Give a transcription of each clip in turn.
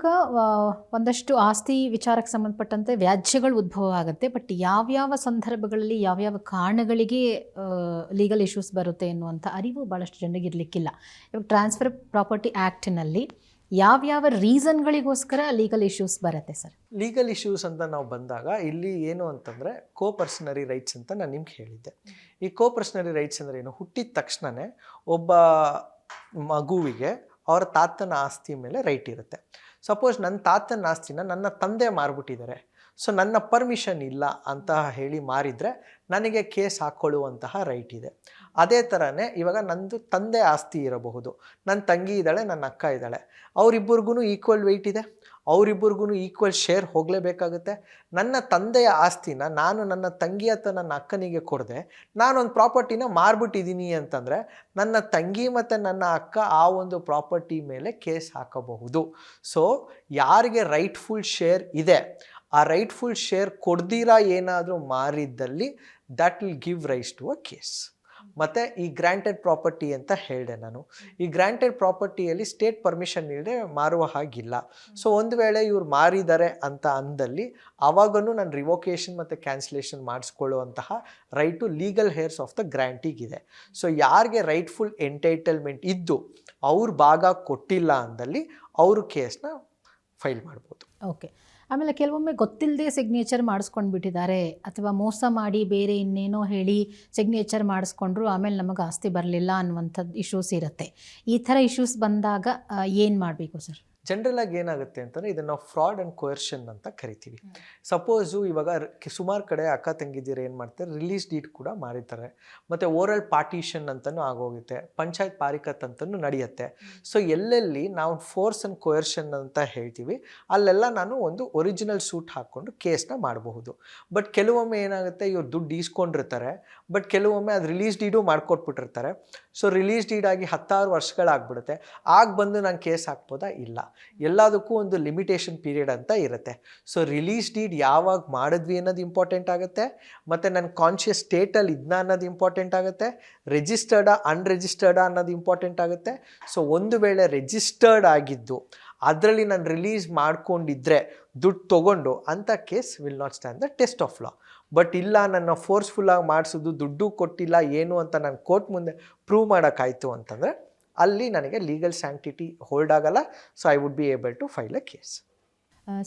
ಇವಾಗ ಒಂದಷ್ಟು ಆಸ್ತಿ ವಿಚಾರಕ್ಕೆ ಸಂಬಂಧಪಟ್ಟಂತೆ ವ್ಯಾಜ್ಯಗಳು ಉದ್ಭವ ಆಗುತ್ತೆ. ಬಟ್ ಯಾವ್ಯಾವ ಸಂದರ್ಭಗಳಲ್ಲಿ ಯಾವ್ಯಾವ ಕಾರಣಗಳಿಗೆ ಲೀಗಲ್ ಇಶ್ಯೂಸ್ ಬರುತ್ತೆ ಎನ್ನುವಂಥ ಅರಿವು ಭಾಳಷ್ಟು ಜನರಿಗೆ ಇರಲಿಕ್ಕಿಲ್ಲ. ಇವಾಗ ಟ್ರಾನ್ಸ್ಫರ್ ಪ್ರಾಪರ್ಟಿ ಆ್ಯಕ್ಟ್ನಲ್ಲಿ ಯಾವ್ಯಾವ ರೀಸನ್ಗಳಿಗೋಸ್ಕರ ಲೀಗಲ್ ಇಶ್ಯೂಸ್ ಬರುತ್ತೆ ಸರ್? ಲೀಗಲ್ ಇಶ್ಯೂಸ್ ಅಂತ ನಾವು ಬಂದಾಗ ಇಲ್ಲಿ ಏನು ಅಂತಂದರೆ ಕೋ ಪರ್ಸನರಿ ರೈಟ್ಸ್ ಅಂತ ನಾನು ನಿಮ್ಗೆ ಹೇಳಿದ್ದೆ. ಈ ಕೋ ಪರ್ಸನರಿ ರೈಟ್ಸ್ ಅಂದರೆ ಏನು? ಹುಟ್ಟಿದ ತಕ್ಷಣವೇ ಒಬ್ಬ ಮಗುವಿಗೆ ಅವರ ತಾತನ ಆಸ್ತಿ ಮೇಲೆ ರೈಟ್ ಇರುತ್ತೆ. ಸಪೋಸ್ ನನ್ನ ತಾತನ ಆಸ್ತಿನ ನನ್ನ ತಂದೆ ಮಾರ್ಬಿಟ್ಟಿದ್ದಾರೆ. ಸೊ ನನ್ನ ಪರ್ಮಿಷನ್ ಇಲ್ಲ ಅಂತ ಹೇಳಿ ಮಾರಿದರೆ ನನಗೆ ಕೇಸ್ ಹಾಕ್ಕೊಳ್ಳುವಂತಹ ರೈಟ್ ಇದೆ. ಅದೇ ಥರನೇ ಇವಾಗ ನಂದು ತಂದೆ ಆಸ್ತಿ ಇರಬಹುದು. ನನ್ನ ತಂಗಿ ಇದ್ದಾಳೆ, ನನ್ನ ಅಕ್ಕ ಇದ್ದಾಳೆ. ಅವರಿಬ್ಬರಿಗೂ ಈಕ್ವಲ್ ವೆಯ್ಟ್ ಇದೆ? ಅವರಿಬ್ಬರಿಗೂ ಈಕ್ವಲ್ ಶೇರ್ ಹೋಗಲೇಬೇಕಾಗುತ್ತೆ. ನನ್ನ ತಂದೆಯ ಆಸ್ತಿನ, ನಾನು ನನ್ನ ತಂಗಿ ಅಥವಾ ನನ್ನ ಅಕ್ಕನಿಗೆ ಕೊಡದೆ. ನಾನೊಂದು ಪ್ರಾಪರ್ಟಿನ ಮಾರ್ಬಿಟ್ಟಿದ್ದೀನಿ ಅಂತಂದರೆ, ನನ್ನ ತಂಗಿ ಮತ್ತು ನನ್ನ ಅಕ್ಕ ಆ ಒಂದು ಪ್ರಾಪರ್ಟಿ ಮೇಲೆ ಕೇಸ್ ಹಾಕಬಹುದು. ಸೊ ಯಾರಿಗೆ ರೈಟ್ಫುಲ್ ಶೇರ್ ಇದೆ, ಆ ರೈಟ್ಫುಲ್ ಶೇರ್ ಕೊಡ್ದಿರಾ ಏನಾದರೂ ಮಾರಿದ್ದಲ್ಲಿ that will give rise to a case ಮತ್ತು ಈ ಗ್ರ್ಯಾಂಟೆಡ್ ಪ್ರಾಪರ್ಟಿ ಅಂತ ಹೇಳಿದೆ ನಾನು. ಈ ಗ್ರ್ಯಾಂಟೆಡ್ ಪ್ರಾಪರ್ಟಿಯಲ್ಲಿ ಸ್ಟೇಟ್ ಪರ್ಮಿಷನ್ ಇಲ್ಲದೆ ಮಾರುವ ಹಾಗಿಲ್ಲ. ಸೊ ಒಂದು ವೇಳೆ ಇವ್ರು ಮಾರಿದ್ದಾರೆ ಅಂತ ಅಂದಲ್ಲಿ ಆವಾಗೂ ನಾನು ರಿವೋಕೇಶನ್ ಮತ್ತು cancellation ಮಾಡಿಸ್ಕೊಳ್ಳುವಂತಹ right legal heirs of the ಗ್ರ್ಯಾಂಟಿಗಿದೆ so ಯಾರಿಗೆ ರೈಟ್ಫುಲ್ ಎಂಟೈಟಲ್ಮೆಂಟ್ ಇದ್ದು ಅವ್ರ ಭಾಗ ಕೊಟ್ಟಿಲ್ಲ ಅಂದಲ್ಲಿ ಅವರು ಕೇಸ್ನ ಫೈಲ್ ಮಾಡ್ಬೋದು. ಓಕೆ ಆಮೇಲೆ ಕೆಲವೊಮ್ಮೆ ಗೊತ್ತಿಲ್ಲದೆ ಸಿಗ್ನೇಚರ್ ಮಾಡಿಸ್ಕೊಂಡು ಬಿಟ್ಟಿದ್ದಾರೆ ಅಥವಾ ಮೋಸ ಮಾಡಿ ಬೇರೆ ಇನ್ನೇನೋ ಹೇಳಿ ಸಿಗ್ನೇಚರ್ ಮಾಡಿಸ್ಕೊಂಡ್ರು ಆಮೇಲೆ ನಮಗೆ ಆಸ್ತಿ ಬರಲಿಲ್ಲ ಅನ್ನುವಂಥದ್ದು ಇಶ್ಯೂಸ್ ಇರುತ್ತೆ. ಈ ಥರ ಇಶ್ಯೂಸ್ ಬಂದಾಗ ಏನು ಮಾಡಬೇಕು ಸರ್ ಜನರಲ್ ಆಗಿ ಏನಾಗುತ್ತೆ ಅಂತಂದ್ರೆ ಇದನ್ನ ನಾವು ಫ್ರಾಡ್ ಅಂಡ್ ಕೊಯರ್ಷನ್ ಅಂತ ಕರಿತೀವಿ. ಸಪೋಸು ಇವಾಗ ಸುಮಾರು ಕಡೆ ಅಕ್ಕ ತಂಗಿದ್ದೀರ ಏನು ಮಾಡ್ತಾರೆ ರಿಲೀಸ್ ಡೀಟ್ ಕೂಡ ಮಾಡಿರ್ತಾರೆ. ಮತ್ತು ಓರಲ್ ಪಾರ್ಟಿಷನ್ ಅಂತಲೂ ಆಗೋಗುತ್ತೆ ಪಂಚಾಯತ್ ಪಾರಿಕತ್ ಅಂತಲೂ ನಡೆಯುತ್ತೆ. ಸೊ ಎಲ್ಲೆಲ್ಲಿ ನಾವು ಫೋರ್ಸ್ ಅಂಡ್ ಕೊಯರ್ಷನ್ ಅಂತ ಹೇಳ್ತೀವಿ ಅಲ್ಲೆಲ್ಲ ನಾನು ಒಂದು ಒರಿಜಿನಲ್ ಸೂಟ್ ಹಾಕ್ಕೊಂಡು ಕೇಸ್ನ ಮಾಡಬಹುದು. ಬಟ್ ಕೆಲವೊಮ್ಮೆ ಏನಾಗುತ್ತೆ ಇವ್ರು ದುಡ್ಡು ಈಸ್ಕೊಂಡಿರ್ತಾರೆ ಬಟ್ ಕೆಲವೊಮ್ಮೆ ಅದು ರಿಲೀಸ್ ಡೀಡು ಮಾಡ್ಕೊಟ್ಬಿಟ್ಟಿರ್ತಾರೆ. ಸೊ ರಿಲೀಸ್ ಡೀಡಾಗಿ ಹತ್ತಾರು ವರ್ಷಗಳಾಗ್ಬಿಡುತ್ತೆ. ಆಗ ಬಂದು ನಾನು ಕೇಸ್ ಹಾಕ್ಬೋದಾ? ಇಲ್ಲ. ಎಲ್ಲದಕ್ಕೂ ಒಂದು ಲಿಮಿಟೇಷನ್ ಪೀರಿಯಡ್ ಅಂತ ಇರುತ್ತೆ. ಸೊ ರಿಲೀಸ್ ಡೀಡ್ ಯಾವಾಗ ಮಾಡಿದ್ವಿ ಅನ್ನೋದು ಇಂಪಾರ್ಟೆಂಟ್ ಆಗುತ್ತೆ. ಮತ್ತು ನನ್ನ ಕಾನ್ಷಿಯಸ್ ಸ್ಟೇಟಲ್ಲಿ ಇದ್ನ ಅನ್ನೋದು ಇಂಪಾರ್ಟೆಂಟ್ ಆಗುತ್ತೆ. ರಿಜಿಸ್ಟರ್ಡಾ ಅನ್ರಿಜಿಸ್ಟರ್ಡಾ ಅನ್ನೋದು ಇಂಪಾರ್ಟೆಂಟ್ ಆಗುತ್ತೆ. ಸೊ ಒಂದು ವೇಳೆ ರಿಜಿಸ್ಟರ್ಡ್ ಆಗಿದ್ದು, ಅದರಲ್ಲಿ ನಾನು ರಿಲೀಸ್ ಮಾಡ್ಕೊಂಡಿದ್ರೆ ದುಡ್ಡು ತೊಗೊಂಡು ಅಂಥ case will not stand the test of law but ಇಲ್ಲ, ನನ್ನ ಫೋರ್ಸ್ಫುಲ್ಲಾಗಿ ಮಾಡಿಸೋದು ದುಡ್ಡು ಕೊಟ್ಟಿಲ್ಲ, ಏನು ಅಂತ ನಾನು ಕೋರ್ಟ್ ಮುಂದೆ ಪ್ರೂವ್ ಮಾಡೋಕ್ಕಾಯಿತು ಅಂತಂದರೆ ಅಲ್ಲಿ ನನಗೆ ಲೀಗಲ್ ಸ್ಯಾಂಕ್ಟಿಟಿ ಹೋಲ್ಡ್ ಆಗಲ್ಲ so I would be able to file a case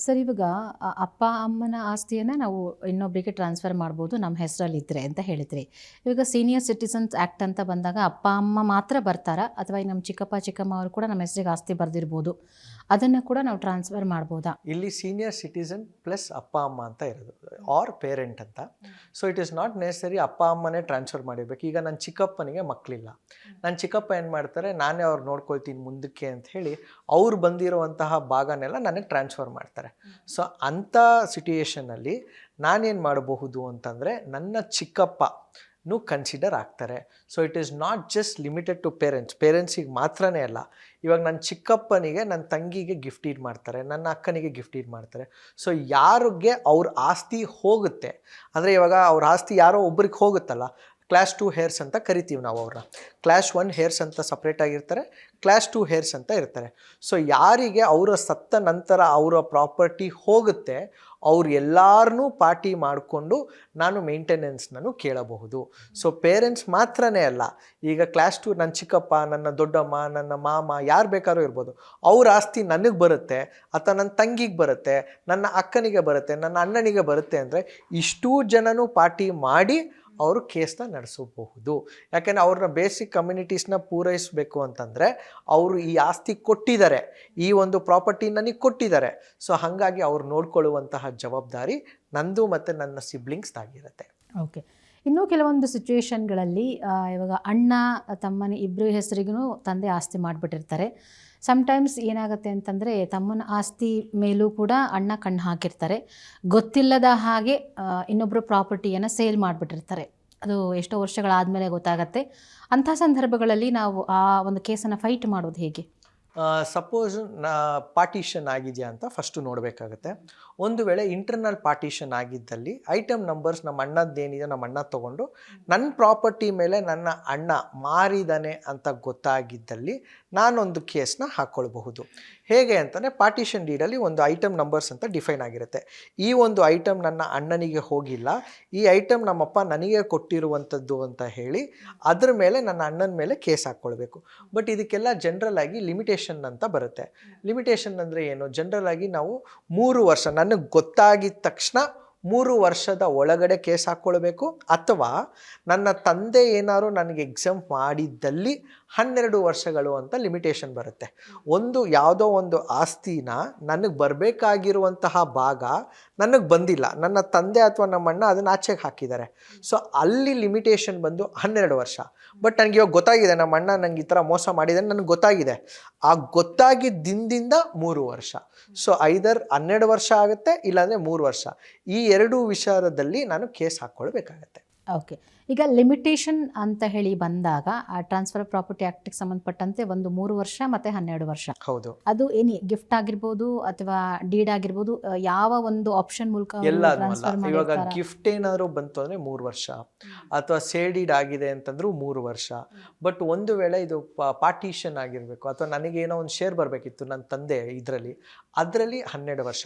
sir ಇವಾಗ ಆ ಅಪ್ಪ ಅಮ್ಮನ ಆಸ್ತಿಯನ್ನು ನಾವು ಇನ್ನೊಬ್ಬರಿಗೆ ಟ್ರಾನ್ಸ್ಫರ್ ಮಾಡ್ಬೋದು ನಮ್ಮ ಹೆಸರಲ್ಲಿ ಇದ್ದರೆ ಅಂತ ಹೇಳಿದ್ರಿ. ಇವಾಗ ಸೀನಿಯರ್ ಸಿಟಿಸನ್ಸ್ ಆ್ಯಕ್ಟ್ ಅಂತ ಬಂದಾಗ ಅಪ್ಪ ಅಮ್ಮ ಮಾತ್ರ ಬರ್ತಾರಾ ಅಥವಾ ನಮ್ಮ ಚಿಕ್ಕಪ್ಪ ಚಿಕ್ಕಮ್ಮ ಅವರು ಕೂಡ ನಮ್ಮ ಹೆಸರಿಗೆ ಆಸ್ತಿ ಬರೆದಿರ್ಬೋದು. ಅದನ್ನು ಕೂಡ ನಾವು ಟ್ರಾನ್ಸ್ಫರ್ ಮಾಡ್ಬೋದಾ? ಇಲ್ಲಿ ಸೀನಿಯರ್ ಸಿಟಿಸನ್ ಪ್ಲಸ್ ಅಪ್ಪ ಅಮ್ಮ ಅಂತ ಇರೋದು. ಆರ್ ಪೇರೆಂಟ್ ಅಂತ. So it is not necessary ಅಪ್ಪ ಅಮ್ಮನೇ ಟ್ರಾನ್ಸ್ಫರ್ ಮಾಡಿರ್ಬೇಕು. ಈಗ ನನ್ನ ಚಿಕ್ಕಪ್ಪನಿಗೆ ಮಕ್ಕಳಿಲ್ಲ ನನ್ನ ಚಿಕ್ಕಪ್ಪ ಏನು ಮಾಡ್ತಾರೆ ನಾನೇ ಅವ್ರು ನೋಡ್ಕೊಳ್ತೀನಿ ಮುಂದಕ್ಕೆ ಅಂತ ಹೇಳಿ ಅವ್ರು ಬಂದಿರುವಂತಹ ಭಾಗನೆಲ್ಲ ನನಗೆ ಟ್ರಾನ್ಸ್ಫರ್ ಮಾಡ್ತಾರೆ. ಸೊ ಅಂಥ ಸಿಟುಯೇಷನಲ್ಲಿ ನಾನೇನು ಮಾಡಬಹುದು ಅಂತಂದರೆ ನನ್ನ ಚಿಕ್ಕಪ್ಪನೂ ಕನ್ಸಿಡರ್ ಆಗ್ತಾರೆ. So it is not just limited to parents ಪೇರೆಂಟ್ಸಿಗೆ ಮಾತ್ರನೇ ಅಲ್ಲ, ಇವಾಗ ನನ್ನ ಚಿಕ್ಕಪ್ಪನಿಗೆ ನನ್ನ ತಂಗಿಗೆ ಗಿಫ್ಟ್ ಇಡ್ ಮಾಡ್ತಾರೆ, ನನ್ನ ಅಕ್ಕನಿಗೆ ಗಿಫ್ಟ್ ಇಡ್ ಮಾಡ್ತಾರೆ. ಸೊ ಯಾರಿಗೆ ಅವ್ರ ಆಸ್ತಿ ಹೋಗುತ್ತೆ, ಅಂದರೆ ಇವಾಗ ಅವ್ರ ಆಸ್ತಿ ಯಾರೋ ಒಬ್ರಿಗೆ ಹೋಗುತ್ತಲ್ಲ ಕ್ಲಾಸ್ ಟು ಹೇರ್ಸ್ ಅಂತ ಕರಿತೀವಿ ನಾವು ಅವ್ರನ್ನ. ಕ್ಲಾಸ್ ಒನ್ ಹೇರ್ಸ್ ಅಂತ ಸಪ್ರೇಟ್ ಆಗಿರ್ತಾರೆ ಕ್ಲಾಸ್ ಟು ಹೇರ್ಸ್ ಅಂತ ಇರ್ತಾರೆ. ಸೊ ಯಾರಿಗೆ ಅವರ ಸತ್ತ ನಂತರ ಅವರ ಪ್ರಾಪರ್ಟಿ ಹೋಗುತ್ತೆ, ಅವ್ರು ಎಲ್ಲಾರನ್ನೂ ಪಾರ್ಟಿ ಮಾಡಿಕೊಂಡು ನಾನು ಮೇಂಟೆನೆನ್ಸ್ನೂ ಕೇಳಬಹುದು. ಸೊ ಪೇರೆಂಟ್ಸ್ ಮಾತ್ರನೇ ಅಲ್ಲ, ಈಗ ಕ್ಲಾಸ್ ಟು ನನ್ನ ಚಿಕ್ಕಪ್ಪ, ನನ್ನ ದೊಡ್ಡಮ್ಮ, ನನ್ನ ಮಾಮ, ಯಾರು ಬೇಕಾದ್ರೂ ಇರ್ಬೋದು. ಅವ್ರ ಆಸ್ತಿ ನನಗೆ ಬರುತ್ತೆ ಅಥವಾ ನನ್ನ ತಂಗಿಗೆ ಬರುತ್ತೆ, ನನ್ನ ಅಕ್ಕನಿಗೆ ಬರುತ್ತೆ, ನನ್ನ ಅಣ್ಣನಿಗೆ ಬರುತ್ತೆ ಅಂದರೆ ಇಷ್ಟೂ ಜನನೂ ಪಾರ್ಟಿ ಮಾಡಿ ಅವರು ಕೇಸ್ನ ನಡೆಸಬಹುದು. ಯಾಕೆಂದರೆ ಅವ್ರನ್ನ ಬೇಸಿಕ್ ಕಮ್ಯುನಿಟೀಸ್ನ ಪೂರೈಸಬೇಕು ಅಂತಂದರೆ ಅವರು ಈ ಆಸ್ತಿ ಕೊಟ್ಟಿದ್ದಾರೆ. ಈ ಒಂದು ಪ್ರಾಪರ್ಟಿನ ನನಗೆ ಕೊಟ್ಟಿದ್ದಾರೆ. ಸೊ ಹಾಗಾಗಿ ಅವ್ರು ನೋಡ್ಕೊಳ್ಳುವಂತಹ ಜವಾಬ್ದಾರಿ ನಂದು ಮತ್ತು ನನ್ನ ಸಿಬ್ಲಿಂಗ್ಸ್ದಾಗಿರುತ್ತೆ ಓಕೆ ಇನ್ನೂ ಕೆಲವೊಂದು ಸಿಚುವೇಶನ್ಗಳಲ್ಲಿ ಇವಾಗ ಅಣ್ಣ, ತಮ್ಮನ ಇಬ್ಬರು ಹೆಸರಿಗೂ ತಂದೆ ಆಸ್ತಿ ಮಾಡಿಬಿಟ್ಟಿರ್ತಾರೆ. ಸಮ್ಟೈಮ್ಸ್ ಏನಾಗುತ್ತೆ ಅಂತಂದರೆ, ತಮ್ಮನ ಆಸ್ತಿ ಮೇಲೂ ಕೂಡ ಅಣ್ಣ ಕಣ್ಣು ಹಾಕಿರ್ತಾರೆ. ಗೊತ್ತಿಲ್ಲದ ಹಾಗೆ ಇನ್ನೊಬ್ಬರು ಪ್ರಾಪರ್ಟಿಯನ್ನು ಸೇಲ್ ಮಾಡಿಬಿಟ್ಟಿರ್ತಾರೆ. ಅದು ಎಷ್ಟೋ ವರ್ಷಗಳಾದಮೇಲೆ ಗೊತ್ತಾಗತ್ತೆ. ಅಂಥ ಸಂದರ್ಭಗಳಲ್ಲಿ ನಾವು ಆ ಒಂದು ಕೇಸನ್ನು ಫೈಟ್ ಮಾಡೋದು ಹೇಗೆ? ಸಪೋಸ್ ನಾ ಪಾರ್ಟಿಷನ್ ಆಗಿದೆಯಾ ಅಂತ ಫಸ್ಟು ನೋಡಬೇಕಾಗತ್ತೆ. ಒಂದು ವೇಳೆ ಇಂಟರ್ನಲ್ ಪಾರ್ಟಿಷನ್ ಆಗಿದ್ದಲ್ಲಿ ಐಟಮ್ ನಂಬರ್ಸ್ ನಮ್ಮ ಅಣ್ಣದ್ದೇನಿದೆ ನಮ್ಮ ಅಣ್ಣ ತಗೊಂಡು ನನ್ನ ಪ್ರಾಪರ್ಟಿ ಮೇಲೆ ನನ್ನ ಅಣ್ಣ ಮಾರಿದಾನೆ ಅಂತ ಗೊತ್ತಾಗಿದ್ದಲ್ಲಿ ನಾನೊಂದು ಕೇಸ್ನ ಹಾಕ್ಕೊಳ್ಬಹುದು ಹೇಗೆ ಅಂತಂದರೆ ಪಾರ್ಟಿಷನ್ ಡೀಡಲ್ಲಿ ಒಂದು ಐಟಮ್ ನಂಬರ್ಸ್ ಅಂತ ಡಿಫೈನ್ ಆಗಿರುತ್ತೆ. ಈ ಒಂದು ಐಟಮ್ ನನ್ನ ಅಣ್ಣನಿಗೆ ಹೋಗಿಲ್ಲ. ಈ ಐಟಮ್ ನಮ್ಮಪ್ಪ ನನಗೆ ಕೊಟ್ಟಿರುವಂಥದ್ದು ಅಂತ ಹೇಳಿ ಅದ್ರ ಮೇಲೆ ನನ್ನ ಅಣ್ಣನ ಮೇಲೆ ಕೇಸ್ ಹಾಕ್ಕೊಳ್ಬೇಕು ಬಟ್ ಇದಕ್ಕೆಲ್ಲ ಜನರಲ್ ಆಗಿ ಲಿಮಿಟೇಷನ್ ಅಂತ ಬರುತ್ತೆ. ಲಿಮಿಟೇಷನ್ ಅಂದರೆ ಏನು? ಜನರಲ್ ಆಗಿ ನಾವು ಮೂರು ವರ್ಷ ನನಗೆ ಗೊತ್ತಾಗಿದ ತಕ್ಷಣ ಮೂರು ವರ್ಷದ ಒಳಗಡೆ ಕೇಸ್ ಹಾಕ್ಕೊಳ್ಬೇಕು. ಅಥವಾ ನನ್ನ ತಂದೆ ಏನಾದ್ರು ನನಗೆ ಎಕ್ಸಾಮ್ ಮಾಡಿದ್ದಲ್ಲಿ ಹನ್ನೆರಡು ವರ್ಷಗಳು ಅಂತ ಲಿಮಿಟೇಷನ್ ಬರುತ್ತೆ. ಒಂದು ಯಾವುದೋ ಒಂದು ಆಸ್ತಿನ ನನಗೆ ಬರಬೇಕಾಗಿರುವಂತಹ ಭಾಗ ನನಗೆ ಬಂದಿಲ್ಲ. ನನ್ನ ತಂದೆ ಅಥವಾ ನಮ್ಮಣ್ಣ ಅದನ್ನು ಆಚೆಗೆ ಹಾಕಿದ್ದಾರೆ. ಸೊ ಅಲ್ಲಿ ಲಿಮಿಟೇಷನ್ ಬಂದು ಹನ್ನೆರಡು ವರ್ಷ. ಬಟ್ ನನಗೆ ಇವಾಗ ಗೊತ್ತಾಗಿದೆ, ನಮ್ಮ ಅಣ್ಣ ನಂಗೆ ಈ ಥರ ಮೋಸ ಮಾಡಿದೆ ನನಗೆ ಗೊತ್ತಾಗಿದೆ. ಆ ಗೊತ್ತಾಗಿದ್ದಿಂದ ಮೂರು ವರ್ಷ. ಸೊ ಐದರ್ ಹನ್ನೆರಡು ವರ್ಷ ಆಗುತ್ತೆ, ಇಲ್ಲಾಂದರೆ ಮೂರು ವರ್ಷ. ಈ ಎರಡು ವಿಚಾರದಲ್ಲಿ ನಾನು ಕೇಸ್ ಹಾಕ್ಕೊಳ್ಬೇಕಾಗತ್ತೆ ಓಕೆ ಈಗ ಲಿಮಿಟೇಷನ್ ಅಂತ ಹೇಳಿ ಬಂದಾಗ ಆ ಟ್ರಾನ್ಸ್ಫರ್ ಪ್ರಾಪರ್ಟಿ ಆ್ಯಕ್ಟಿಗೆ ಸಂಬಂಧಪಟ್ಟಂತೆ ಒಂದು ಮೂರು ವರ್ಷ ಮತ್ತೆ ಹನ್ನೆರಡು ವರ್ಷ. ಹೌದು. ಅದು ಏನಿ ಗಿಫ್ಟ್ ಆಗಿರ್ಬೋದು ಅಥವಾ ಡೀಡ್ ಆಗಿರ್ಬೋದು ಯಾವ ಒಂದು ಆಪ್ಷನ್ ಮೂಲಕ ಎಲ್ಲ ಇವಾಗ ಗಿಫ್ಟ್ ಏನಾದ್ರು ಬಂತು ಅಂದ್ರೆ ಮೂರು ವರ್ಷ. ಅಥವಾ ಸೇಡಿಡ್ ಆಗಿದೆ ಅಂತಂದ್ರೂ ಮೂರು ವರ್ಷ. ಬಟ್ ಒಂದು ವೇಳೆ ಇದು ಪಾರ್ಟಿಷನ್ ಆಗಿರಬೇಕು ಅಥವಾ ನನಗೇನೋ ಒಂದು ಶೇರ್ ಬರಬೇಕಿತ್ತು ನನ್ನ ತಂದೆ ಇದರಲ್ಲಿ ಅದರಲ್ಲಿ ಹನ್ನೆರಡು ವರ್ಷ.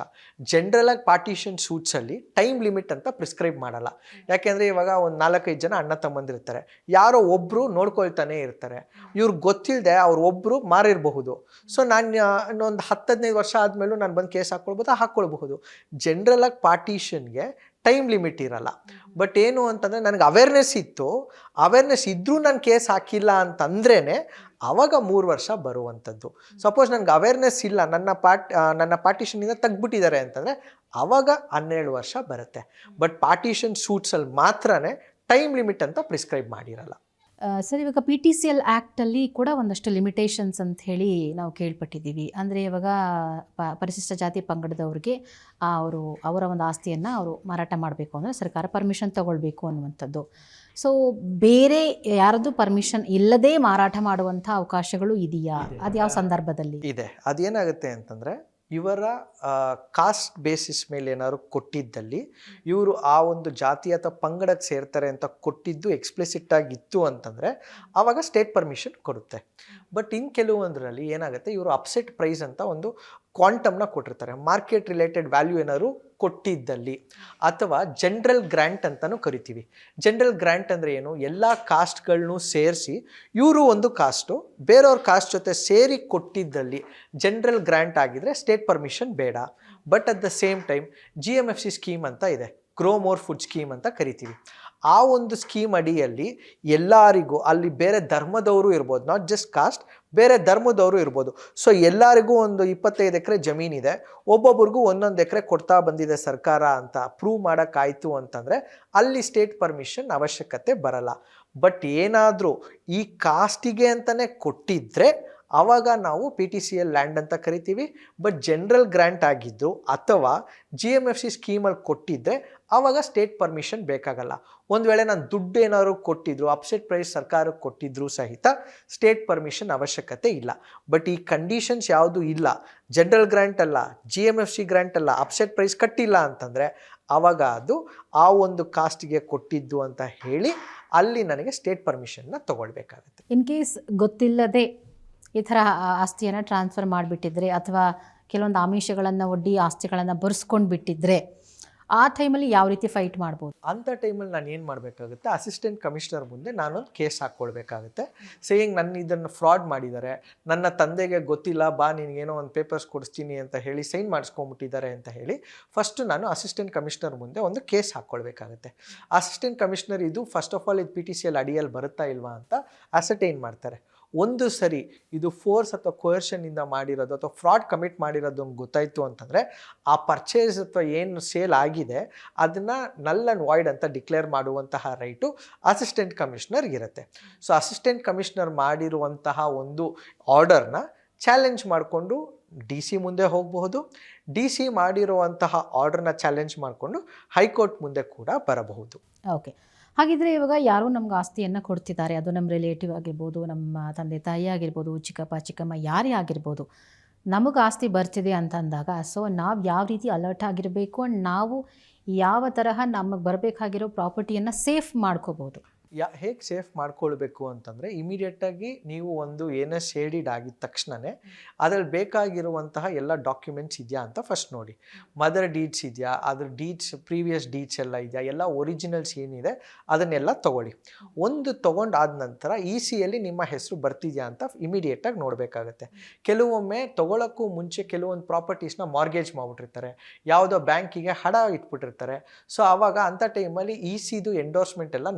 ಜನರಲ್ ಆಗಿ ಪಾರ್ಟಿಷನ್ ಸೂಟ್ಸಲ್ಲಿ ಟೈಮ್ ಲಿಮಿಟ್ ಅಂತ ಪ್ರಿಸ್ಕ್ರೈಬ್ ಮಾಡಲ್ಲ. ಯಾಕೆಂದ್ರೆ ಇವಾಗ ಒಂದು ನಾಲ್ಕೈದು ಜನ ಅಣ್ಣ ತಮ್ಮಂದಿರ್ತಾರೆ ಯಾರೋ ಒಬ್ಬರು ನೋಡ್ಕೊಳ್ತಾನೆ ಇರ್ತಾರೆ. ಇವ್ರಿಗೆ ಗೊತ್ತಿಲ್ಲದೆ ಅವ್ರು ಒಬ್ಬರು ಮಾರಿರಬಹುದು. ಸೊ ನಾನು ಇನ್ನೊಂದು ಹತ್ತು ಹದಿನೈದು ವರ್ಷ ಆದಮೇಲೂ ನಾನು ಬಂದು ಕೇಸ್ ಹಾಕ್ಕೊಳ್ಬೋದು ಹಾಕ್ಕೊಳ್ಬಹುದು ಜನ್ರಲಾಗಿ ಪಾರ್ಟಿಷನ್ಗೆ ಟೈಮ್ ಲಿಮಿಟ್ ಇರಲ್ಲ. ಬಟ್ ಏನು ಅಂತಂದರೆ ನನಗೆ ಅವೇರ್ನೆಸ್ ಇತ್ತು. ಅವೇರ್ನೆಸ್ ಇದ್ದರೂ ನಾನು ಕೇಸ್ ಹಾಕಿಲ್ಲ ಅಂತಂದ್ರೇ ಆವಾಗ ಮೂರು ವರ್ಷ ಬರುವಂಥದ್ದು ಸಪೋಸ್ ನನಗೆ ಅವೇರ್ನೆಸ್ ಇಲ್ಲ, ನನ್ನ ಪಾರ್ಟ್ ನನ್ನ ಪಾರ್ಟಿಷನಿಂದ ತೆಗ್ಬಿಟ್ಟಿದ್ದಾರೆ ಅಂತಂದರೆ ಆವಾಗ ಹನ್ನೆರಡು ವರ್ಷ ಬರುತ್ತೆ. ಬಟ್ ಪಾರ್ಟಿಷನ್ ಸೂಟ್ಸಲ್ಲಿ ಮಾತ್ರನೇ ಟೈಮ್ ಲಿಮಿಟ್ ಅಂತ ಪ್ರಿಸ್ಕ್ರೈಬ್ ಮಾಡಿರಲ್ಲ. ಸರ್ ಇವಾಗ ಪಿ ಟಿ ಸಿ ಎಲ್ ಆ್ಯಕ್ಟಲ್ಲಿ ಕೂಡ ಒಂದಷ್ಟು ಲಿಮಿಟೇಷನ್ಸ್ ಅಂತ ಹೇಳಿ ನಾವು ಕೇಳ್ಪಟ್ಟಿದ್ದೀವಿ. ಅಂದರೆ ಇವಾಗ ಪ ಪರಿಶಿಷ್ಟ ಜಾತಿ ಪಂಗಡದವ್ರಿಗೆ ಅವರು ಅವರ ಒಂದು ಆಸ್ತಿಯನ್ನು ಅವರು ಮಾರಾಟ ಮಾಡಬೇಕು ಅಂದರೆ ಸರ್ಕಾರ ಪರ್ಮಿಷನ್ ತಗೊಳ್ಬೇಕು ಅನ್ನುವಂಥದ್ದು. ಸೊ ಬೇರೆ ಯಾರದು ಪರ್ಮಿಷನ್ ಇಲ್ಲದೆ ಮಾರಾಟ ಮಾಡುವಂಥ ಅವಕಾಶಗಳು ಇದೆಯಾ? ಅದು ಯಾವ ಸಂದರ್ಭದಲ್ಲಿ? ಇದೆ. ಅದೇನಾಗುತ್ತೆ ಅಂತಂದರೆ ಇವರ ಕಾಸ್ಟ್ ಬೇಸಿಸ್ ಮೇಲೆ ಏನಾದ್ರು ಕೊಟ್ಟಿದ್ದಲ್ಲಿ ಇವರು ಆ ಒಂದು ಜಾತಿ ಅಥವಾ ಪಂಗಡಕ್ಕೆ ಸೇರ್ತಾರೆ ಅಂತ ಕೊಟ್ಟಿದ್ದು ಎಕ್ಸ್ಪ್ಲಿಸಿಟ್ ಆಗಿತ್ತು ಅಂತಂದರೆ ಆವಾಗ ಸ್ಟೇಟ್ ಪರ್ಮಿಷನ್ ಕೊಡುತ್ತೆ. ಬಟ್ ಇನ್ನು ಕೆಲವೊಂದರಲ್ಲಿ ಏನಾಗುತ್ತೆ ಇವರು ಅಪ್ಸೆಟ್ ಪ್ರೈಸ್ ಅಂತ ಒಂದು ಕ್ವಾಂಟಮ್ನ ಕೊಟ್ಟಿರ್ತಾರೆ. ಮಾರ್ಕೆಟ್ ರಿಲೇಟೆಡ್ ವ್ಯಾಲ್ಯೂ ಏನಾದ್ರು ಕೊಟ್ಟಿದ್ದಲ್ಲಿ ಅಥವಾ ಜನರಲ್ ಗ್ರ್ಯಾಂಟ್ ಅಂತಲೂ ಕರಿತೀವಿ. ಜನರಲ್ ಗ್ರ್ಯಾಂಟ್ ಅಂದರೆ ಏನು? ಎಲ್ಲ ಕಾಸ್ಟ್ಗಳನ್ನೂ ಸೇರಿಸಿ ಇವರು ಒಂದು ಕಾಸ್ಟು, ಬೇರೆಯವ್ರ ಕಾಸ್ಟ್ ಜೊತೆ ಸೇರಿ ಕೊಟ್ಟಿದ್ದಲ್ಲಿ ಜನರಲ್ ಗ್ರ್ಯಾಂಟ್ ಆಗಿದ್ರೆ ಸ್ಟೇಟ್ ಪರ್ಮಿಷನ್ ಬೇಡ. But at the same time, G M F C scheme ಅಂತ ಇದೆ. ಗ್ರೋ ಮೋರ್ ಫುಡ್ ಸ್ಕೀಮ್ ಅಂತ ಕರಿತೀವಿ. ಆ ಒಂದು ಸ್ಕೀಮ್ ಅಡಿಯಲ್ಲಿ ಎಲ್ಲರಿಗೂ ಅಲ್ಲಿ ಬೇರೆ ಧರ್ಮದವರು ಇರ್ಬೋದು ನಾಟ್ ಜಸ್ಟ್ ಕಾಸ್ಟ್ ಬೇರೆ ಧರ್ಮದವರು ಇರ್ಬೋದು. ಸೊ ಎಲ್ಲರಿಗೂ ಒಂದು ಇಪ್ಪತ್ತೈದು ಎಕರೆ ಜಮೀನಿದೆ ಒಬ್ಬೊಬ್ರಿಗೂ ಒಂದೊಂದು ಎಕರೆ ಕೊಡ್ತಾ ಬಂದಿದೆ ಸರ್ಕಾರ ಅಂತ ಪ್ರೂವ್ ಮಾಡೋಕ್ಕಾಯಿತು ಅಂತಂದರೆ ಅಲ್ಲಿ ಸ್ಟೇಟ್ ಪರ್ಮಿಷನ್ ಅವಶ್ಯಕತೆ ಬರಲ್ಲ. ಬಟ್ ಏನಾದರೂ ಈ ಕಾಸ್ಟಿಗೆ ಅಂತಲೇ ಕೊಟ್ಟಿದ್ದರೆ ಆವಾಗ ನಾವು P T C L land ಅಂತ ಕರಿತೀವಿ. ಬಟ್ ಜನರಲ್ ಗ್ರ್ಯಾಂಟ್ ಆಗಿದ್ದು ಅಥವಾ ಜಿ ಎಂ ಎಫ್ ಸಿ ಸ್ಕೀಮಲ್ಲಿ ಕೊಟ್ಟಿದ್ದರೆ ಆವಾಗ ಸ್ಟೇಟ್ ಪರ್ಮಿಷನ್ ಬೇಕಾಗಲ್ಲ. ಒಂದು ವೇಳೆ ನಾನು ದುಡ್ಡು ಏನಾದ್ರು ಕೊಟ್ಟಿದ್ರು ಅಪ್ಸೆಟ್ ಪ್ರೈಸ್ ಸರ್ಕಾರಕ್ಕೆ ಕೊಟ್ಟಿದ್ರು ಸಹಿತ ಸ್ಟೇಟ್ ಪರ್ಮಿಷನ್ ಅವಶ್ಯಕತೆ ಇಲ್ಲ. ಬಟ್ ಈ ಕಂಡೀಷನ್ಸ್ ಯಾವುದು ಇಲ್ಲ ಜನರಲ್ ಗ್ರ್ಯಾಂಟ್ ಅಲ್ಲ G M F C grant ಅಲ್ಲ ಅಪ್ಸೆಟ್ ಪ್ರೈಸ್ ಕಟ್ಟಿಲ್ಲ ಅಂತಂದರೆ ಆವಾಗ ಅದು ಆ ಒಂದು ಕಾಸ್ಟ್ಗೆ ಕೊಟ್ಟಿದ್ದು ಅಂತ ಹೇಳಿ ಅಲ್ಲಿ ನನಗೆ ಸ್ಟೇಟ್ ಪರ್ಮಿಷನ್ನ ತಗೊಳ್ಬೇಕಾಗುತ್ತೆ. ಇನ್ ಕೇಸ್ ಗೊತ್ತಿಲ್ಲದೆ ಈ ಥರ ಆಸ್ತಿಯನ್ನು ಟ್ರಾನ್ಸ್ಫರ್ ಮಾಡಿಬಿಟ್ಟಿದ್ರೆ ಅಥವಾ ಕೆಲವೊಂದು ಆಮಿಷಗಳನ್ನು ಒಡ್ಡಿ ಆಸ್ತಿಗಳನ್ನು ಬರ್ಸ್ಕೊಂಡು ಬಿಟ್ಟಿದ್ರೆ ಆ ಟೈಮಲ್ಲಿ ಯಾವ ರೀತಿ ಫೈಟ್ ಮಾಡ್ಬೋದು? ಅಂಥ ಟೈಮಲ್ಲಿ ನಾನು ಏನು ಮಾಡಬೇಕಾಗುತ್ತೆ ಅಸಿಸ್ಟೆಂಟ್ ಕಮಿಷನರ್ ಮುಂದೆ ನಾನೊಂದು ಕೇಸ್ ಹಾಕ್ಕೊಳ್ಬೇಕಾಗುತ್ತೆ. ಸೇಯಿಂಗ್ ನನ್ನ ಇದನ್ನು ಫ್ರಾಡ್ ಮಾಡಿದ್ದಾರೆ ನನ್ನ ತಂದೆಗೆ ಗೊತ್ತಿಲ್ಲ, ಬಾ ನಿನಗೇನೋ ಒಂದು ಪೇಪರ್ಸ್ ಕೊಡಿಸ್ತೀನಿ ಅಂತ ಹೇಳಿ ಸೈನ್ ಮಾಡಿಸ್ಕೊಂಬಿಟ್ಟಿದ್ದಾರೆ ಅಂತ ಹೇಳಿ ಫಸ್ಟ್ ನಾನು ಅಸಿಸ್ಟೆಂಟ್ ಕಮಿಷನರ್ ಮುಂದೆ ಒಂದು ಕೇಸ್ ಹಾಕ್ಕೊಳ್ಬೇಕಾಗುತ್ತೆ. ಅಸಿಸ್ಟೆಂಟ್ ಕಮಿಷನರ್ ಇದು ಫಸ್ಟ್ ಆಫ್ ಆಲ್ ಇದು ಪಿ ಟಿ ಸಿ ಎಲ್ ಅಡಿಯಲ್ಲಿ ಬರುತ್ತಾ ಇಲ್ವಾ ಅಂತ ಅಸಟೈನ್ ಮಾಡ್ತಾರೆ. ಒಂದು ಸರಿ ಇದು ಫೋರ್ಸ್ ಅಥವಾ ಕೊಯರ್ಷನ್ನಿಂದ ಮಾಡಿರೋದು ಅಥವಾ ಫ್ರಾಡ್ ಕಮಿಟ್ ಮಾಡಿರೋದು ಗೊತ್ತಾಯಿತು ಅಂತಂದರೆ ಆ ಪರ್ಚೇಸ್ ಅಥವಾ ಏನು ಸೇಲ್ ಆಗಿದೆ, ಅದನ್ನು ನಲ್ ಆ್ಯಂಡ್ ವಾಯ್ಡ್ ಅಂತ ಡಿಕ್ಲೇರ್ ಮಾಡುವಂತಹ ರೈಟು ಅಸಿಸ್ಟೆಂಟ್ ಕಮಿಷನರ್ ಇರುತ್ತೆ. ಸೊ ಅಸಿಸ್ಟೆಂಟ್ ಕಮಿಷನರ್ ಮಾಡಿರುವಂತಹ ಒಂದು ಆರ್ಡರ್ನ ಚಾಲೆಂಜ್ ಮಾಡಿಕೊಂಡು ಡಿ ಸಿ ಮುಂದೆ ಹೋಗಬಹುದು. ಡಿ ಸಿ ಮಾಡಿರುವಂತಹ ಆರ್ಡರ್ನ ಚಾಲೆಂಜ್ ಮಾಡಿಕೊಂಡು ಹೈಕೋರ್ಟ್ ಮುಂದೆ ಕೂಡ ಬರಬಹುದು. ಓಕೆ ಹಾಗಿದ್ರೆ ಇವಾಗ ಯಾರೋ ನಮ್ಗೆ ಆಸ್ತಿಯನ್ನು ಕೊಡ್ತಿದ್ದಾರೆ. ಅದು ನಮ್ಮ ರಿಲೇಟಿವ್ ಆಗಿರ್ಬೋದು, ನಮ್ಮ ತಂದೆ ತಾಯಿ ಆಗಿರ್ಬೋದು, ಚಿಕ್ಕಪ್ಪ, ಚಿಕ್ಕಮ್ಮ ಯಾರೇ ಆಗಿರ್ಬೋದು. ನಮಗೆ ಆಸ್ತಿ ಬರ್ತಿದೆ ಅಂತ ಅಂದಾಗ ಸೊ ನಾವು ಯಾವ ರೀತಿ ಅಲರ್ಟ್ ಆಗಿರಬೇಕು ಆ್ಯಂಡ್ ನಾವು ಯಾವ ತರಹ ನಮಗೆ ಬರಬೇಕಾಗಿರೋ ಪ್ರಾಪರ್ಟಿಯನ್ನು ಸೇಫ್ ಮಾಡ್ಕೋಬೋದು. ಯಾ, ಹೇಗೆ ಸೇಫ್ ಮಾಡ್ಕೊಳ್ಬೇಕು ಅಂತಂದರೆ ಇಮಿಡಿಯೇಟಾಗಿ ನೀವು ಒಂದು ಏನೇ ಶೇಡಿಡ್ ಆಗಿದ ತಕ್ಷಣವೇ ಅದರಲ್ಲಿ ಬೇಕಾಗಿರುವಂತಹ ಎಲ್ಲ ಡಾಕ್ಯುಮೆಂಟ್ಸ್ ಇದೆಯಾ ಅಂತ ಫಸ್ಟ್ ನೋಡಿ. ಮದರ್ ಡೀಡ್ಸ್ ಇದೆಯಾ, ಅದ್ರ ಡೀಡ್ಸ್ ಪ್ರೀವಿಯಸ್ ಡೀಡ್ಸ್ ಎಲ್ಲ ಇದೆಯಾ, ಎಲ್ಲ ಒರಿಜಿನಲ್ಸ್ ಏನಿದೆ ಅದನ್ನೆಲ್ಲ ತಗೊಳ್ಳಿ. ಒಂದು ತೊಗೊಂಡಾದ ನಂತರ ಇ ಸಿಯಲ್ಲಿ ನಿಮ್ಮ ಹೆಸರು ಬರ್ತಿದೆಯಾ ಅಂತ ಇಮಿಡಿಯೇಟಾಗಿ ನೋಡಬೇಕಾಗತ್ತೆ. ಕೆಲವೊಮ್ಮೆ ತಗೊಳ್ಳೋಕ್ಕೂ ಮುಂಚೆ ಕೆಲವೊಂದು ಪ್ರಾಪರ್ಟೀಸ್ನ ಮಾರ್ಗೇಜ್ ಮಾಡಿಬಿಟ್ಟಿರ್ತಾರೆ. ಯಾವುದೋ ಬ್ಯಾಂಕಿಗೆ ಹಣ ಇಟ್ಬಿಟ್ಟಿರ್ತಾರೆ. ಸೊ ಆವಾಗ ಅಂಥ ಟೈಮಲ್ಲಿ ಇ ಸಿದು ಎಂಡೋರ್ಸ್ಮೆಂಟ್ ಎಲ್ಲ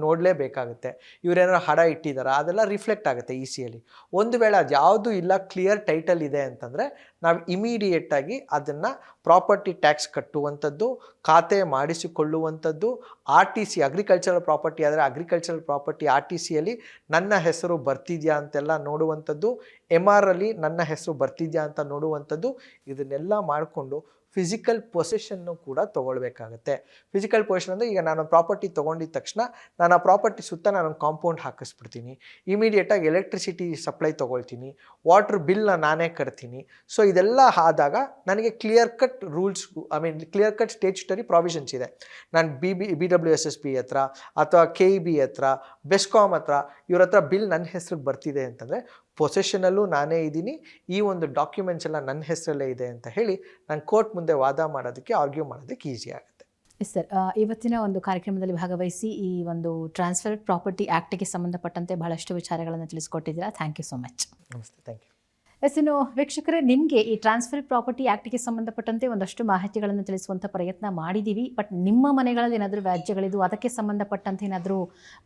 ನೋಡಲೇಬೇಕಾಗುತ್ತೆ ಇವರೇನೋ ಹಡ ಇಟ್ಟಿದ್ದಾರೆ ಅದೆಲ್ಲ ರಿಫ್ಲೆಕ್ಟ್ ಆಗುತ್ತೆ ಇ ಸಿಯಲ್ಲಿ ಒಂದು ವೇಳೆ ಅದು ಯಾವುದು ಇಲ್ಲ ಕ್ಲಿಯರ್ ಟೈಟಲ್ ಇದೆ ಅಂತಂದರೆ ನಾವು ಇಮಿಡಿಯೇಟಾಗಿ ಅದನ್ನು ಪ್ರಾಪರ್ಟಿ ಟ್ಯಾಕ್ಸ್ ಕಟ್ಟುವಂಥದ್ದು, ಖಾತೆ ಮಾಡಿಸಿಕೊಳ್ಳುವಂಥದ್ದು R T C agricultural property ಆದರೆ ಅಗ್ರಿಕಲ್ಚರಲ್ ಪ್ರಾಪರ್ಟಿ ಆರ್ ಟಿ ಸಿಯಲ್ಲಿ ನನ್ನ ಹೆಸರು ಬರ್ತಿದೆಯಾ ಅಂತೆಲ್ಲ ನೋಡುವಂಥದ್ದು ಎಂ ಆರಲ್ಲಿ ನನ್ನ ಹೆಸರು ಬರ್ತಿದೆಯಾ ಅಂತ ನೋಡುವಂಥದ್ದು, ಇದನ್ನೆಲ್ಲ ಮಾಡಿಕೊಂಡು ಫಿಸಿಕಲ್ ಪೊಸೆಷನ್ನು ಕೂಡ ತೊಗೊಳ್ಬೇಕಾಗತ್ತೆ. ಫಿಸಿಕಲ್ ಪೊಸಿಷನ್ ಅಂದರೆ ಈಗ ನಾನು ಪ್ರಾಪರ್ಟಿ ತೊಗೊಂಡಿದ ತಕ್ಷಣ ನಾನು ಆ ಪ್ರಾಪರ್ಟಿ ಸುತ್ತ ನಾನು ಕಾಂಪೌಂಡ್ ಹಾಕಿಸ್ಬಿಡ್ತೀನಿ. ಇಮಿಡಿಯೇಟಾಗಿ ಎಲೆಕ್ಟ್ರಿಸಿಟಿ ಸಪ್ಲೈ ತೊಗೊಳ್ತೀನಿ. ವಾಟ್ರ್ ಬಿಲ್ನ ನಾನೇ ಕಟ್ತೀನಿ. ಸೊ ಇದೆಲ್ಲ ಆದಾಗ ನನಗೆ clear cut rules I mean clear cut statutory provisions ಇದೆ. ನಾನು B B B W S S P ಹತ್ರ ಅಥವಾ ಕೆ ಇ ಬಿ ಹತ್ರ ಬೆಸ್ಕಾಮ್ ಹತ್ರ, ಇವ್ರ ಹತ್ರ ಬಿಲ್ ನನ್ನ ಹೆಸ್ರಿಗೆ ಬರ್ತಿದೆ ಅಂತಂದರೆ ಪೊಸೆಷನಲ್ಲೂ ನಾನೇ ಇದ್ದೀನಿ. ಈ ಒಂದು ಡಾಕ್ಯುಮೆಂಟ್ಸ್ ಎಲ್ಲ ನನ್ನ ಹೆಸರಲ್ಲೇ ಇದೆ ಅಂತ ಹೇಳಿ ನಾನು ಕೋರ್ಟ್ ಮುಂದೆ ವಾದ ಮಾಡೋದಕ್ಕೆ ಆರ್ಗ್ಯೂ ಮಾಡೋದಕ್ಕೆ ಈಸಿ ಆಗುತ್ತೆ. ಎಸ್ ಸರ್ ಇವತ್ತಿನ ಒಂದು ಕಾರ್ಯಕ್ರಮದಲ್ಲಿ ಭಾಗವಹಿಸಿ ಈ ಒಂದು ಟ್ರಾನ್ಸ್ಫರ್ ಪ್ರಾಪರ್ಟಿ ಆ್ಯಕ್ಟಿಗೆ ಸಂಬಂಧಪಟ್ಟಂತೆ ಬಹಳಷ್ಟು ವಿಚಾರಗಳನ್ನು ತಿಳಿಸ್ಕೊಟ್ಟಿದ್ದೀರಾ. ಥ್ಯಾಂಕ್ ಯು ಸೊ ಮಚ್ ನಮಸ್ತೆ. ಥ್ಯಾಂಕ್ ಯು ಎಸ್ ಇನ್ನು ವೀಕ್ಷಕರೇ, ನಿಮಗೆ ಈ ಟ್ರಾನ್ಸ್ಫರ್ ಪ್ರಾಪರ್ಟಿ ಆ್ಯಕ್ಟ್ಗೆ ಸಂಬಂಧಪಟ್ಟಂತೆ ಒಂದಷ್ಟು ಮಾಹಿತಿಗಳನ್ನು ತಿಳಿಸುವಂಥ ಪ್ರಯತ್ನ ಮಾಡಿದ್ದೀವಿ ಬಟ್ ನಿಮ್ಮ ಮನೆಗಳಲ್ಲಿ ಏನಾದರೂ ವ್ಯಾಜ್ಯಗಳಿದ್ದು ಅದಕ್ಕೆ ಸಂಬಂಧಪಟ್ಟಂತೆ ಏನಾದರೂ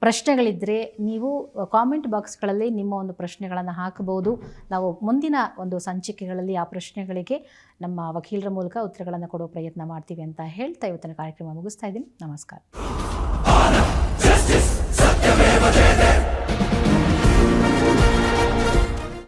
ಪ್ರಶ್ನೆಗಳಿದ್ದರೆ ನೀವು ಕಾಮೆಂಟ್ ಬಾಕ್ಸ್ಗಳಲ್ಲಿ ನಿಮ್ಮ ಒಂದು ಪ್ರಶ್ನೆಗಳನ್ನು ಹಾಕಬಹುದು. ನಾವು ಮುಂದಿನ ಒಂದು ಸಂಚಿಕೆಗಳಲ್ಲಿ ಆ ಪ್ರಶ್ನೆಗಳಿಗೆ ನಮ್ಮ ವಕೀಲರ ಮೂಲಕ ಉತ್ತರಗಳನ್ನು ಕೊಡುವ ಪ್ರಯತ್ನ ಮಾಡ್ತೀವಿ ಅಂತ ಹೇಳ್ತಾ ಇವತ್ತಿನ ಕಾರ್ಯಕ್ರಮ ಮುಗಿಸ್ತಾ ಇದ್ದೀನಿ. ನಮಸ್ಕಾರ.